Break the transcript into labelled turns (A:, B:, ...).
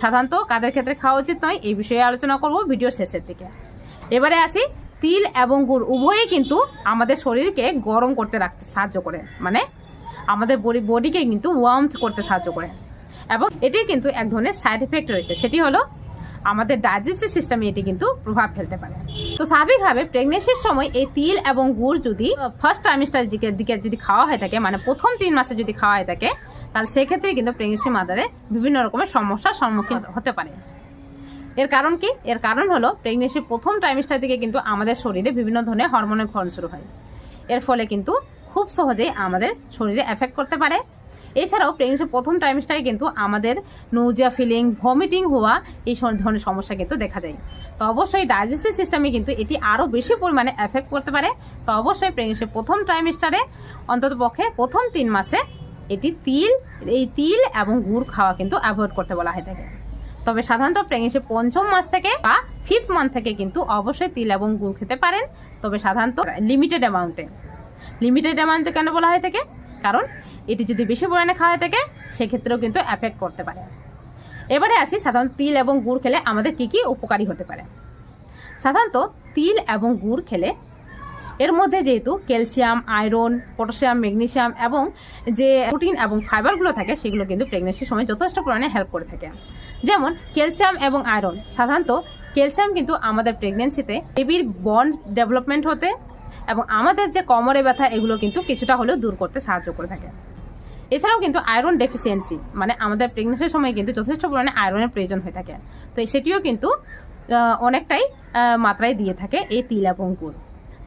A: সাধারণত কাদের ক্ষেত্রে খাওয়া উচিত নয়, এই বিষয়ে আলোচনা করব ভিডিও শেষের দিকে। এবারে আসি, তিল এবং গুড় উভয়ই কিন্তু আমাদের শরীরকে গরম করতে রাখতে সাহায্য করে। মানে আমাদের বডি বডিকে কিন্তু ওয়ার্ম করতে সাহায্য করে। এবং এটির কিন্তু এক ধরনের সাইড এফেক্ট রয়েছে। সেটি হলো আমাদের ডাইজেস্টিভ সিস্টেমে এটি কিন্তু প্রভাব ফেলতে পারে। তো স্বাভাবিকভাবে প্রেগনেন্সির সময় এই তিল এবং গুড় যদি ফার্স্ট ট্রাইমিস্টার দিকে দিকে যদি খাওয়া হয়ে থাকে মানে প্রথম তিন মাসে যদি খাওয়া হয়ে থাকে তাহলে সেক্ষেত্রে কিন্তু প্রেগনেন্সি মাদারে বিভিন্ন রকমের সমস্যার সম্মুখীন হতে পারে। এর কারণ কি? এর কারণ হলো প্রেগনেন্সির প্রথম ট্রাইমিস্টার থেকে কিন্তু আমাদের শরীরে বিভিন্ন ধরনের হরমোনের ক্ষরণ শুরু হয়। এর ফলে কিন্তু খুব সহজেই আমাদের শরীরে এফেক্ট করতে পারে। এছাড়াও প্রেগনেন্সির প্রথম ট্রাইমিস্টারে কিন্তু আমাদের নৌজিয়া ফিলিং ভমিটিং হওয়া এই ধরনের সমস্যা কিন্তু দেখা যায় তো অবশ্যই ডাইজেস্টিভ সিস্টেমে কিন্তু এটি আরও বেশি পরিমাণে এফেক্ট করতে পারে। তো অবশ্যই প্রেগনেন্সির প্রথম ট্রাইমিস্টারে অন্তত পক্ষে প্রথম তিন মাসে এটি তিল, এই তিল এবং গুড় খাওয়া কিন্তু অ্যাভয়েড করতে বলা হয়ে থাকে তবে সাধারণত প্রেগনেন্সির পঞ্চম মাস থেকে বা ফিফথ মান্থ থেকে কিন্তু অবশ্যই তিল এবং গুড় খেতে পারেন। তবে সাধারণত লিমিটেড অ্যামাউন্টে লিমিটেড অ্যামাউন্টে কেন বলা হয়ে থাকে কারণ এটি যদি বেশি পরিমাণে খাওয়া হয়ে থাকে সেক্ষেত্রেও কিন্তু অ্যাফেক্ট করতে পারে। এবারে আসি সাধারণত তিল এবং গুড় খেলে আমাদের কি কি উপকারী হতে পারে? সাধারণত তিল এবং গুড় খেলে এর মধ্যে যেহেতু ক্যালসিয়াম, আয়রন, পটাশিয়াম ম্যাগনেশিয়াম এবং যে প্রোটিন এবং ফাইবারগুলো থাকে, সেগুলো কিন্তু প্রেগনেন্সির সময় যথেষ্ট পরিমাণে হেল্প করে থাকে। যেমন ক্যালসিয়াম এবং আয়রন। সাধারণত ক্যালসিয়াম কিন্তু আমাদের প্রেগনেন্সিতে বেবির বন্ড ডেভেলপমেন্ট হতে এবং আমাদের যে কোমরে ব্যথা, এগুলো কিন্তু কিছুটা হলেও দূর করতে সাহায্য করে থাকে। এছাড়াও কিন্তু আয়রন ডেফিসিয়েন্সি মানে আমাদের প্রেগনেন্সির সময় কিন্তু যথেষ্ট পরিমাণে আয়রনের প্রয়োজন হয়ে থাকে। তো সেটিও কিন্তু অনেকটাই মাত্রায় দিয়ে থাকে এই তিল এবং গুড়।